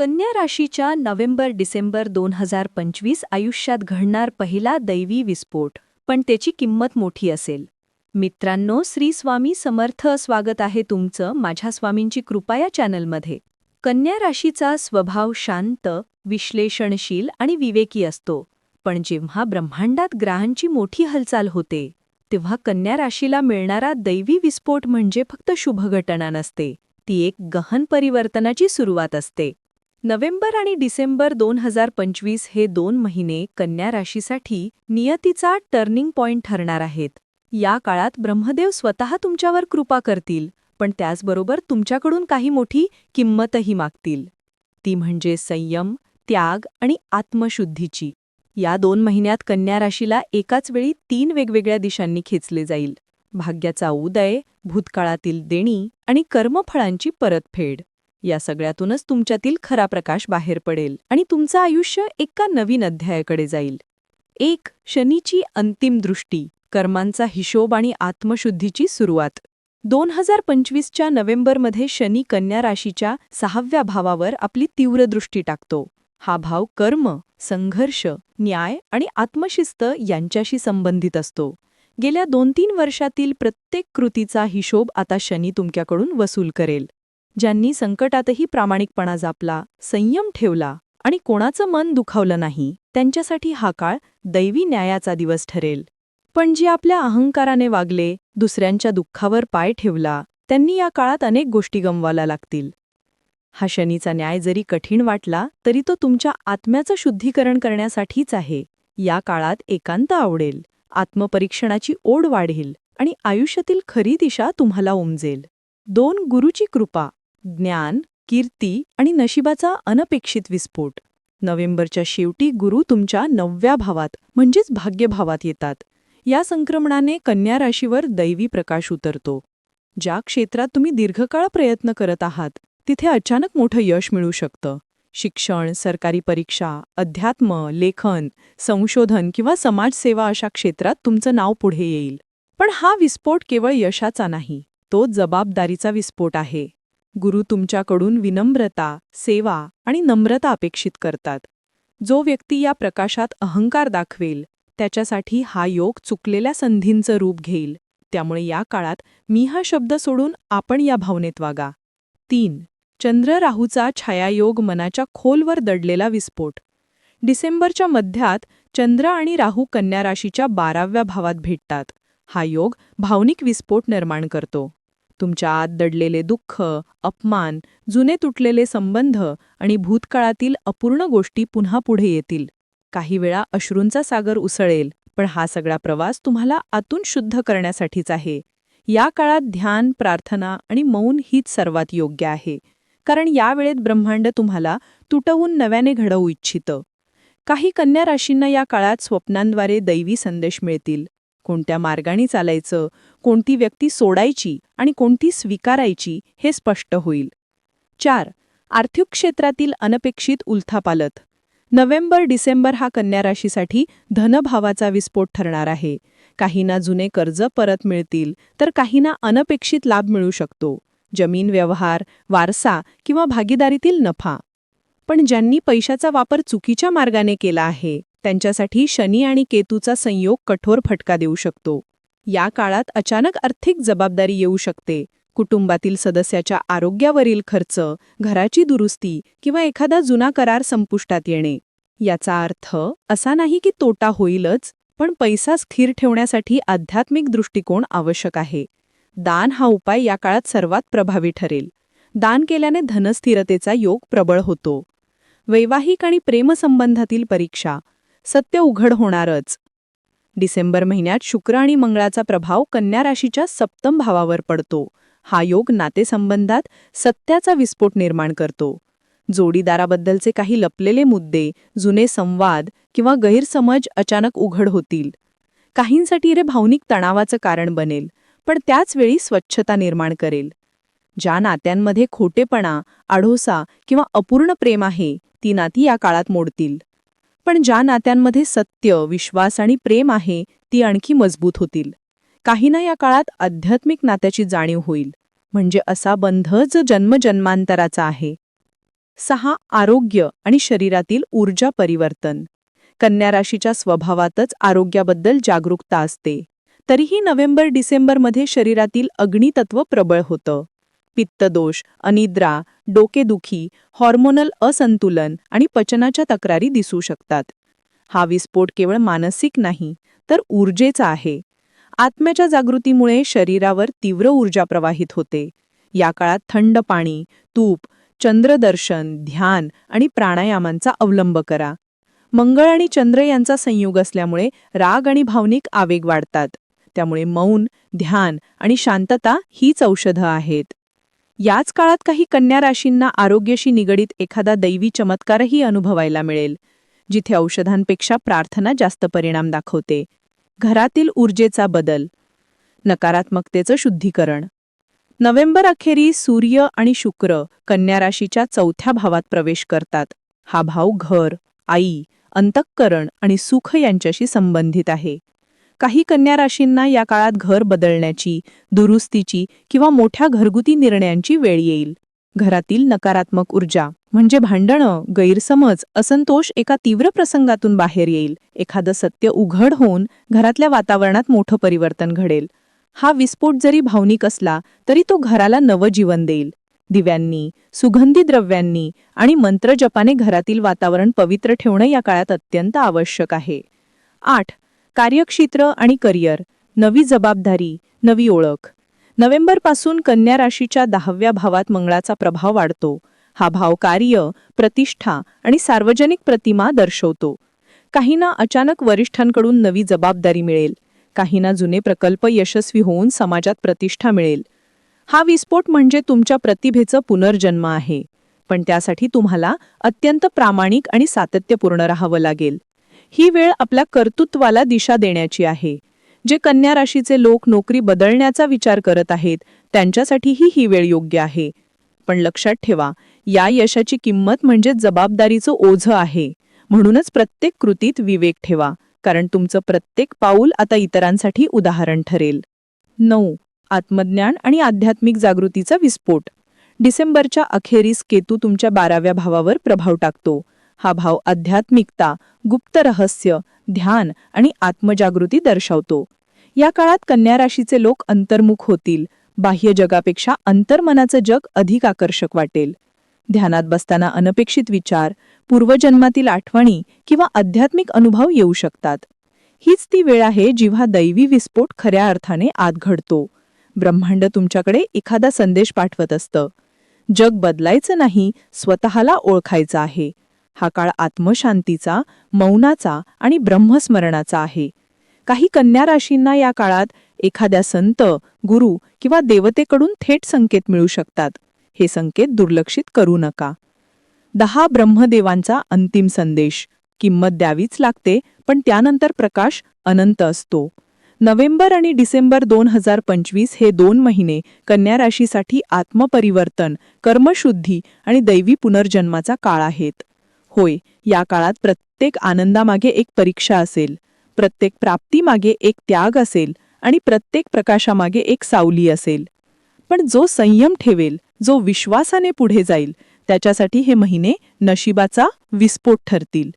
कन्या राशीच्या November December दोन हजार पंचवीस आयुष्यात घडणार पहिला दैवी विस्फोट पण त्याची किंमत मोठी असेल. मित्रांनो श्री स्वामी समर्थ स्वागत आहे तुमचं माझ्या स्वामींची कृपा या चॅनलमध्ये. कन्या राशीचा स्वभाव शांत विश्लेषणशील आणि विवेकी असतो पण जेव्हा ब्रह्मांडात ग्रहांची मोठी हालचाल होते तेव्हा कन्या राशीला मिळणारा दैवी विस्फोट म्हणजे फक्त शुभघटना नसते ती एक गहन परिवर्तनाची सुरुवात असते. नोव्हेंबर आणि डिसेंबर दोन हजार पंचवीस हे दोन महिने कन्या राशीसाठी नियतीचा टर्निंग पॉइंट ठरणार आहेत. या काळात ब्रह्मदेव स्वतः तुमच्यावर कृपा करतील पण त्याचबरोबर तुमच्याकडून काही मोठी किंमतही मागतील. ती म्हणजे संयम त्याग आणि आत्मशुद्धीची. या दोन महिन्यात कन्या राशीला एकाच वेळी तीन वेगवेगळ्या दिशांनी खेचले जाईल. भाग्याचा उदय भूतकाळातील देणी आणि कर्मफळांची परतफेड. या सगळ्यातूनच तुमच्यातील खरा प्रकाश बाहेर पडेल आणि तुमचं आयुष्य एका नवीन अध्यायाकडे जाईल. एक शनीची अंतिम दृष्टी कर्मांचा हिशोब आणि आत्मशुद्धीची सुरुवात. दोन हजार पंचवीसच्या नोव्हेंबरमध्ये शनी कन्या राशीच्या सहाव्या भावावर आपली तीव्र दृष्टी टाकतो. हा भाव कर्म संघर्ष न्याय आणि आत्मशिस्त यांच्याशी संबंधित असतो. गेल्या दोन तीन वर्षातील प्रत्येक कृतीचा हिशोब आता शनी तुमच्याकडून वसूल करेल. ज्यांनी संकटातही प्रामाणिकपणा जापला संयम ठेवला आणि कोणाचं मन दुखावलं नाही त्यांच्यासाठी हा काळ दैवी न्यायाचा दिवस ठरेल. पण जे आपल्या अहंकाराने वागले दुसऱ्यांच्या दुःखावर पाय ठेवला त्यांनी या काळात अनेक गोष्टी गमवायला लागतील. हा शनीचा न्याय जरी कठीण वाटला तरी तो तुमच्या आत्म्याचं शुद्धीकरण करण्यासाठीच आहे. या काळात एकांत आवडेल आत्मपरीक्षणाची ओढ वाढेल आणि आयुष्यातील खरी दिशा तुम्हाला उमजेल. दोन गुरुची कृपा. ज्ञान कीर्ती आणि नशिबाचा अनपेक्षित विस्फोट. नोव्हेंबरच्या शेवटी गुरु तुमच्या नवव्या भावात म्हणजेच भाग्यभावात येतात. या संक्रमणाने कन्या राशीवर दैवी प्रकाश उतरतो. ज्या क्षेत्रात तुम्ही दीर्घकाळ प्रयत्न करत आहात तिथे अचानक मोठं यश मिळू शकतं. शिक्षण सरकारी परीक्षा अध्यात्म लेखन संशोधन किंवा समाजसेवा अशा क्षेत्रात तुमचं नाव पुढे येईल. पण हा विस्फोट केवळ यशाचा नाही तो जबाबदारीचा विस्फोट आहे. गुरु तुमच्याकडून विनम्रता सेवा आणि नम्रता अपेक्षित करतात. जो व्यक्ती या प्रकाशात अहंकार दाखवेल त्याच्यासाठी हा योग चुकलेल्या संधींचं रूप घेईल. त्यामुळे या काळात मी हा शब्द सोडून आपण या भावनेत वागा. तीन. चंद्र राहूचा छायायोग मनाच्या खोलवर दडलेला विस्फोट. डिसेंबरच्या मध्यात चंद्र आणि राहू कन्या राशीच्या बाराव्या भावात भेटतात. हा योग भावनिक विस्फोट निर्माण करतो. तुमच्या आत दडलेले दुःख अपमान जुने तुटलेले संबंध आणि भूतकाळातील अपूर्ण गोष्टी पुन्हा पुढे येतील. काही वेळा अश्रूंचा सागर उसळेल पण हा सगळा प्रवास तुम्हाला आतून शुद्ध करण्यासाठीच आहे. या काळात ध्यान प्रार्थना आणि मौन हीच सर्वात योग्य आहे. कारण या वेळेत ब्रह्मांड तुम्हाला तुटवून नव्याने घडवू इच्छितं. काही कन्या राशींना या काळात स्वप्नांद्वारे दैवी संदेश मिळतील. कोणत्या मार्गाने चालायचं कोणती व्यक्ती सोडायची आणि कोणती स्वीकारायची हे स्पष्ट होईल. चार आर्थिक क्षेत्रातील अनपेक्षित उलथापालत नोव्हेंबर डिसेंबर हा कन्या राशीसाठी धनभावाचा विस्फोट ठरणार आहे. काहींना जुने कर्ज परत मिळतील तर काहींना अनपेक्षित लाभ मिळू शकतो. जमीन व्यवहार वारसा किंवा भागीदारीतील नफा. पण ज्यांनी पैशाचा वापर चुकीच्या मार्गाने केला आहे त्यांच्यासाठी शनी आणि केतूचा संयोग कठोर फटका देऊ शकतो. या काळात अचानक आर्थिक जबाबदारी येऊ शकते. कुटुंबातील सदस्याच्या आरोग्यावरील खर्च घराची दुरुस्ती किंवा एखादा जुना करार संपुष्टात येणे. याचा अर्थ असा नाही की तोटा होईलच पण पैसा स्थिर ठेवण्यासाठी आध्यात्मिक दृष्टिकोन आवश्यक आहे. दान हा उपाय या काळात सर्वात प्रभावी ठरेल. दान केल्याने धनस्थिरतेचा योग प्रबळ होतो. वैवाहिक आणि प्रेमसंबंधातील परीक्षा. सत्य उघड होणारच. डिसेंबर महिन्यात शुक्र आणि मंगळाचा प्रभाव कन्या राशीच्या सप्तम भावावर पडतो. हा योग नातेसंबंधात सत्याचा विस्फोट निर्माण करतो. जोडीदाराबद्दलचे काही लपलेले मुद्दे जुने संवाद किंवा गैरसमज अचानक उघड होतील. काहींसाठी रे भावनिक तणावाचं कारण बनेल पण त्याचवेळी स्वच्छता निर्माण करेल. ज्या नात्यांमध्ये खोटेपणा आढोसा किंवा अपूर्ण प्रेम आहे ती नाती या काळात मोडतील. पण ज्या नात्यांमध्ये सत्य विश्वास आणि प्रेम आहे ती आणखी मजबूत होतील. काहींना या काळात आध्यात्मिक नात्याची जाणीव होईल. म्हणजे असा बंध जो जन्मजन्मांतराचा आहे. सहा आरोग्य आणि शरीरातील ऊर्जा परिवर्तन. कन्या राशीच्या स्वभावातच आरोग्याबद्दल जागरूकता असते. तरीही नोव्हेंबर डिसेंबरमध्ये शरीरातील अग्नितत्व प्रबळ होतं. पित्तदोष अनिद्रा डोकेदुखी हॉर्मोनल असंतुलन आणि पचनाच्या तक्रारी दिसू शकतात. हा विस्फोट केवळ मानसिक नाही तर ऊर्जेचा आहे. आत्म्याच्या जागृतीमुळे शरीरावर तीव्र ऊर्जा प्रवाहित होते. या काळात थंड पाणी तूप चंद्रदर्शन ध्यान आणि प्राणायामांचा अवलंब करा. मंगळ आणि चंद्र यांचा संयोग असल्यामुळे राग आणि भावनिक आवेग वाढतात. त्यामुळे मौन ध्यान आणि शांतता हीच औषधं आहेत. याच काळात काही कन्या राशींना आरोग्याशी निगडीत एखादा दैवी चमत्कारही अनुभवायला मिळेल जिथे औषधांपेक्षा प्रार्थना जास्त परिणाम दाखवते. घरातील ऊर्जेचा बदल नकारात्मकतेचं शुद्धीकरण. नोव्हेंबर अखेरी सूर्य आणि शुक्र कन्या राशीच्या चौथ्या भावात प्रवेश करतात. हा भाव घर आई अंतःकरण आणि सुख यांच्याशी संबंधित आहे. काही कन्या राशींना या काळात घर बदलण्याची दुरुस्तीची किंवा मोठ्या घरगुती निर्णयांची वेळ येईल. घरातील नकारात्मक ऊर्जा म्हणजे भांडणं गैरसमज असंतोष एका तीव्र प्रसंगातून बाहेर येईल. एखादं सत्य उघड होऊन घरातल्या वातावरणात मोठं परिवर्तन घडेल. हा विस्फोट जरी भावनिक असला तरी तो घराला नवजीवन देईल. दिव्यांनी सुगंधी द्रव्यांनी आणि मंत्रजपाने घरातील वातावरण पवित्र ठेवणं या काळात अत्यंत आवश्यक आहे. आठ. कार्यक्षेत्र आणि करिअर. नवी जबाबदारी नवी ओळख. नोव्हेंबरपासून कन्या राशीच्या दहाव्या भावात मंगळाचा प्रभाव वाढतो. हा भाव कार्य प्रतिष्ठा आणि सार्वजनिक प्रतिमा दर्शवतो. काहींना अचानक वरिष्ठांकडून नवी जबाबदारी मिळेल. काहींना जुने प्रकल्प यशस्वी होऊन समाजात प्रतिष्ठा मिळेल. हा विस्फोट म्हणजे तुमच्या प्रतिभेचं पुनर्जन्म आहे. पण त्यासाठी तुम्हाला अत्यंत प्रामाणिक आणि सातत्यपूर्ण राहावं लागेल. ही वेळ आपल्या कर्तृत्वाला दिशा देण्याची आहे. जे कन्या राशीचे लोक नोकरी बदलण्याचा विचार करत आहेत त्यांच्यासाठीही ही वेळ योग्य आहे. पण लक्षात ठेवा या यशाची किंमत म्हणजे जबाबदारीचं ओझं आहे. म्हणूनच प्रत्येक कृतीत विवेक ठेवा कारण तुमचं प्रत्येक पाऊल आता इतरांसाठी उदाहरण ठरेल. नऊ. आत्मज्ञान आणि आध्यात्मिक जागृतीचा विस्फोट. डिसेंबरच्या अखेरीस केतू तुमच्या बाराव्या भावावर प्रभाव टाकतो. हा भाव आध्यात्मिकता गुप्त रहस्य ध्यान आणि आत्मजागृती दर्शवतो. या काळात कन्या राशीचे लोक अंतर्मुख होतील. बाह्य जगापेक्षा अंतर्मनाचं जग अधिक आकर्षक वाटेल. ध्यानात बसताना अनपेक्षित विचार पूर्वजन्मातील आठवणी किंवा आध्यात्मिक अनुभव येऊ शकतात. हीच ती वेळ आहे जेव्हा दैवी विस्फोट खऱ्या अर्थाने आत घडतो. ब्रह्मांड तुमच्याकडे एखादा संदेश पाठवत असतं. जग बदलायचं नाही स्वतःला ओळखायचं आहे. हा काळ आत्मशांतीचा मौनाचा आणि ब्रह्मस्मरणाचा आहे. काही कन्या राशींना या काळात एखाद्या संत गुरु किंवा देवतेकडून थेट संकेत मिळू शकतात. हे संकेत दुर्लक्षित करू नका. दहा ब्रह्मदेवांचा अंतिम संदेश. किंमत द्यावीच लागते पण त्यानंतर प्रकाश अनंत असतो. नोव्हेंबर आणि डिसेंबर दोन हजार पंचवीस हे दोन महिने कन्या राशीसाठी आत्मपरिवर्तन कर्मशुद्धी आणि दैवी पुनर्जन्माचा काळ आहेत. होय या काळात प्रत्येक आनंदामागे एक परीक्षा असेल प्रत्येक प्राप्तीमागे एक त्याग असेल आणि प्रत्येक प्रकाशामागे एक सावली असेल. पण जो संयम ठेवेल जो विश्वासाने पुढे जाईल त्याच्यासाठी हे महिने नशिबाचा विस्फोट ठरतील.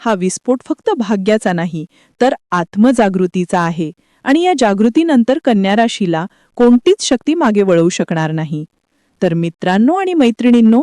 हा विस्फोट फक्त भाग्याचा नाही तर आत्मजागृतीचा आहे आणि या जागृतीनंतर कन्या राशीला कोणतीच शक्ती मागे वळवू शकणार नाही. तर मित्रांनो आणि मैत्रिणींनो